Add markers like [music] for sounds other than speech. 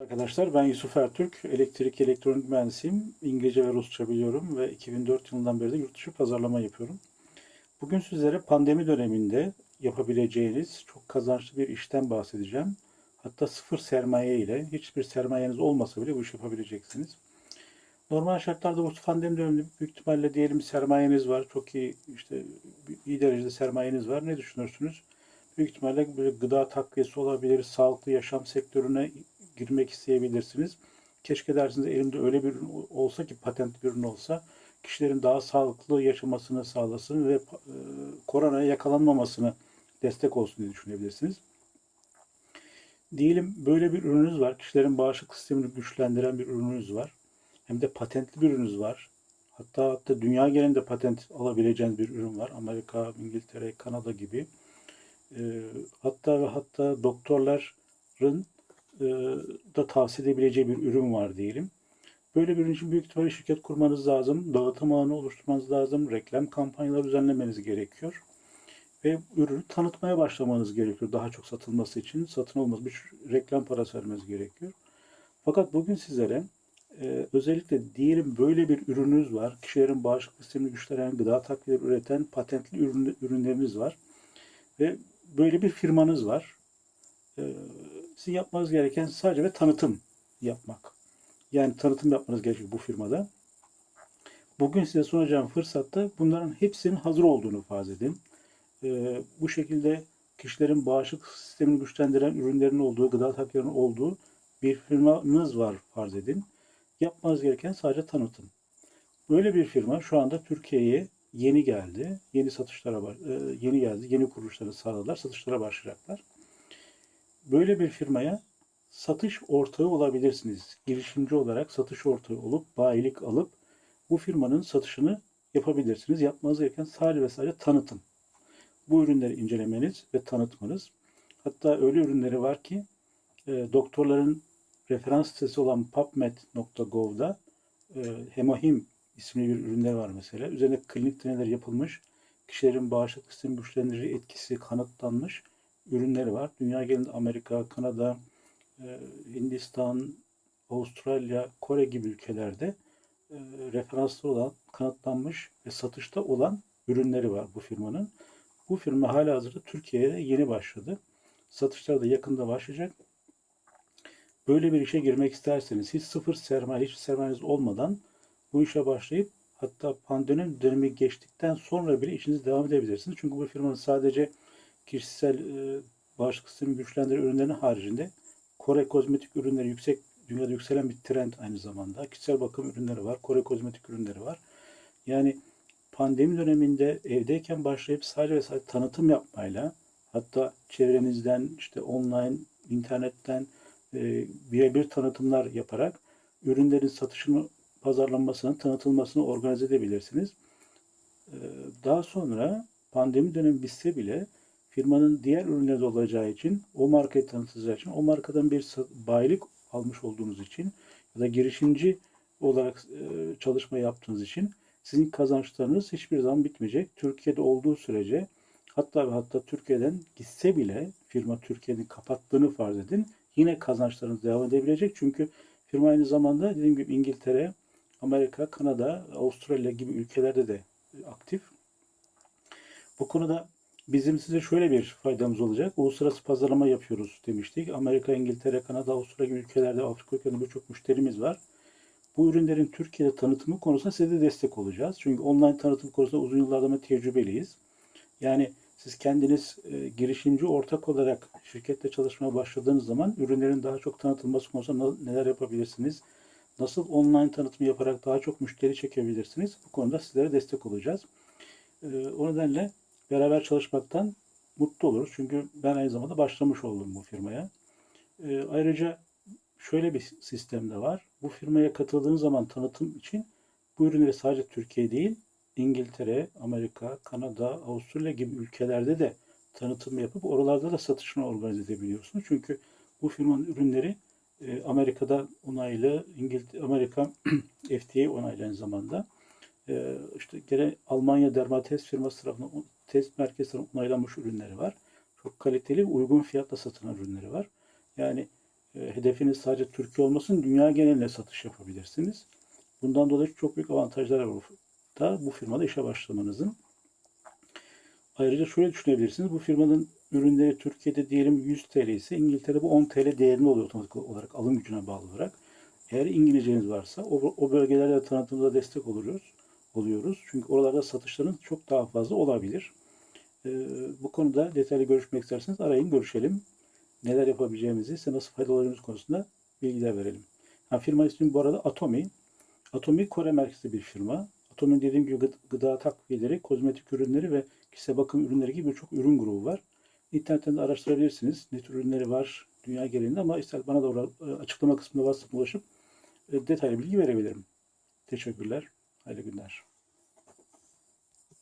Arkadaşlar ben Yusuf Ertürk, elektrik elektronik mühendisiyim. İngilizce ve Rusça biliyorum ve 2004 yılından beri de yurt dışı pazarlama yapıyorum. Bugün sizlere pandemi döneminde yapabileceğiniz çok kazançlı bir işten bahsedeceğim. Hatta sıfır sermaye ile hiçbir sermayeniz olmasa bile bu işi yapabileceksiniz. Normal şartlarda bu pandemi döneminde büyük ihtimalle diyelim sermayeniz var. Çok iyi işte iyi derecede sermayeniz var. Ne düşünürsünüz? Büyük ihtimalle böyle gıda takviyesi olabilir, sağlıklı yaşam sektörüne girmek isteyebilirsiniz. Keşke dersiniz elimde öyle bir ürün olsa ki patentli bir ürün olsa kişilerin daha sağlıklı yaşamasını sağlasın ve e, koronaya yakalanmamasını destek olsun diye düşünebilirsiniz. Diyelim böyle bir ürününüz var. Kişilerin bağışıklık sistemini güçlendiren bir ürününüz var. Hem de patentli bir ürününüz var. Hatta hatta dünya genelinde patent alabileceğiniz bir ürün var. Amerika, İngiltere, Kanada gibi. E, hatta ve hatta doktorların da tavsiye edebileceği bir ürün var diyelim. Böyle bir ürün için büyük ihtimalle şirket kurmanız lazım, dağıtım ağını oluşturmanız lazım, reklam kampanyaları düzenlemeniz gerekiyor. Ve ürünü tanıtmaya başlamanız gerekiyor daha çok satılması için. Satın olması bir reklam parası vermeniz gerekiyor. Fakat bugün sizlere e, özellikle diyelim böyle bir ürününüz var. Kişilerin bağışıklık sistemini güçlenen, gıda takviyeleri üreten patentli ürün, ürünleriniz var. Ve böyle bir firmanız var. E, sizin yapmanız gereken sadece ve tanıtım yapmak. Yani tanıtım yapmanız gerekiyor bu firmada. Bugün size sunacağım fırsatta bunların hepsinin hazır olduğunu farz edin. Ee, bu şekilde kişilerin bağışıklık sistemini güçlendiren ürünlerin olduğu, gıda takviyelerinin olduğu bir firmanız var farz edin. Yapmanız gereken sadece tanıtım. Böyle bir firma şu anda Türkiye'ye yeni geldi. Yeni satışlara e, yeni geldi. Yeni kuruluşları sağladılar. Satışlara başlayacaklar. Böyle bir firmaya satış ortağı olabilirsiniz. Girişimci olarak satış ortağı olup bayilik alıp bu firmanın satışını yapabilirsiniz. Yapmanız gereken sadece ve sadece tanıtım. Bu ürünleri incelemeniz ve tanıtmanız. Hatta öyle ürünleri var ki e, doktorların referans sitesi olan pubmed.gov'da e, Hemohim isimli bir ürünler var mesela. Üzerine klinik deneler yapılmış. Kişilerin bağışıklık sistemi güçlendirici etkisi kanıtlanmış ürünleri var. Dünya genelinde Amerika, Kanada, e, Hindistan, Avustralya, Kore gibi ülkelerde e, referanslı olan, kanıtlanmış ve satışta olan ürünleri var bu firmanın. Bu firma hala hazırda Türkiye'ye yeni başladı. Satışlar da yakında başlayacak. Böyle bir işe girmek isterseniz hiç sıfır sermaye, hiç sermayeniz olmadan bu işe başlayıp hatta pandemi dönemi geçtikten sonra bile işinizi devam edebilirsiniz. Çünkü bu firmanın sadece kişisel e, bağışıklık sistemi güçlendiren ürünlerin haricinde Kore kozmetik ürünleri yüksek dünyada yükselen bir trend aynı zamanda. Kişisel bakım ürünleri var. Kore kozmetik ürünleri var. Yani pandemi döneminde evdeyken başlayıp sadece ve sadece tanıtım yapmayla hatta çevrenizden işte online, internetten e, birebir tanıtımlar yaparak ürünlerin satışını, pazarlanmasını, tanıtılmasını organize edebilirsiniz. E, daha sonra pandemi dönemi bitse bile firmanın diğer ürünleri de olacağı için o markayı tanıtacağı için o markadan bir bayilik almış olduğunuz için ya da girişimci olarak e, çalışma yaptığınız için sizin kazançlarınız hiçbir zaman bitmeyecek. Türkiye'de olduğu sürece hatta ve hatta Türkiye'den gitse bile firma Türkiye'nin kapattığını farz edin. Yine kazançlarınız devam edebilecek. Çünkü firma aynı zamanda dediğim gibi İngiltere, Amerika, Kanada, Avustralya gibi ülkelerde de aktif. Bu konuda Bizim size şöyle bir faydamız olacak. Uluslararası pazarlama yapıyoruz demiştik. Amerika, İngiltere, Kanada, Avustralya gibi ülkelerde, Afrika ülkelerinde birçok müşterimiz var. Bu ürünlerin Türkiye'de tanıtımı konusunda size de destek olacağız. Çünkü online tanıtım konusunda uzun yıllardan tecrübeliyiz. Yani siz kendiniz e, girişimci ortak olarak şirkette çalışmaya başladığınız zaman ürünlerin daha çok tanıtılması konusunda neler yapabilirsiniz? Nasıl online tanıtım yaparak daha çok müşteri çekebilirsiniz? Bu konuda sizlere destek olacağız. E, o nedenle beraber çalışmaktan mutlu oluruz. Çünkü ben aynı zamanda başlamış oldum bu firmaya. E, ayrıca şöyle bir sistem de var. Bu firmaya katıldığınız zaman tanıtım için bu ürünleri sadece Türkiye değil, İngiltere, Amerika, Kanada, Avustralya gibi ülkelerde de tanıtım yapıp oralarda da satışını organize edebiliyorsunuz. Çünkü bu firmanın ürünleri e, Amerika'da onaylı, İngiltere, Amerika [clears throat] FDA onaylı aynı zamanda. E, işte gene Almanya Dermatez firması tarafından test merkezlerinin onaylanmış ürünleri var. Çok kaliteli, uygun fiyatla satılan ürünleri var. Yani e, hedefiniz sadece Türkiye olmasın, dünya geneline satış yapabilirsiniz. Bundan dolayı çok büyük avantajlar var da bu firmada işe başlamanızın. Ayrıca şöyle düşünebilirsiniz. Bu firmanın ürünleri Türkiye'de diyelim 100 TL ise İngiltere'de bu 10 TL değerinde oluyor otomatik olarak alım gücüne bağlı olarak. Eğer İngilizceniz varsa o, o bölgelerde tanıtımda destek oluyoruz. Oluyoruz. Çünkü oralarda satışların çok daha fazla olabilir. Ee, bu konuda detaylı görüşmek isterseniz arayın görüşelim. Neler yapabileceğimizi, size nasıl faydalanacağımız konusunda bilgiler verelim. Ha, firma ismi bu arada Atomi. Atomi Kore merkezli bir firma. Atomi'nin dediğim gibi gıd- gıda takviyeleri, kozmetik ürünleri ve kişisel bakım ürünleri gibi birçok ürün grubu var. İnternetten de araştırabilirsiniz. Ne tür ürünleri var dünya genelinde ama ister bana da ora- açıklama kısmında WhatsApp'a ulaşıp e, detaylı bilgi verebilirim. Teşekkürler. Hayırlı günler.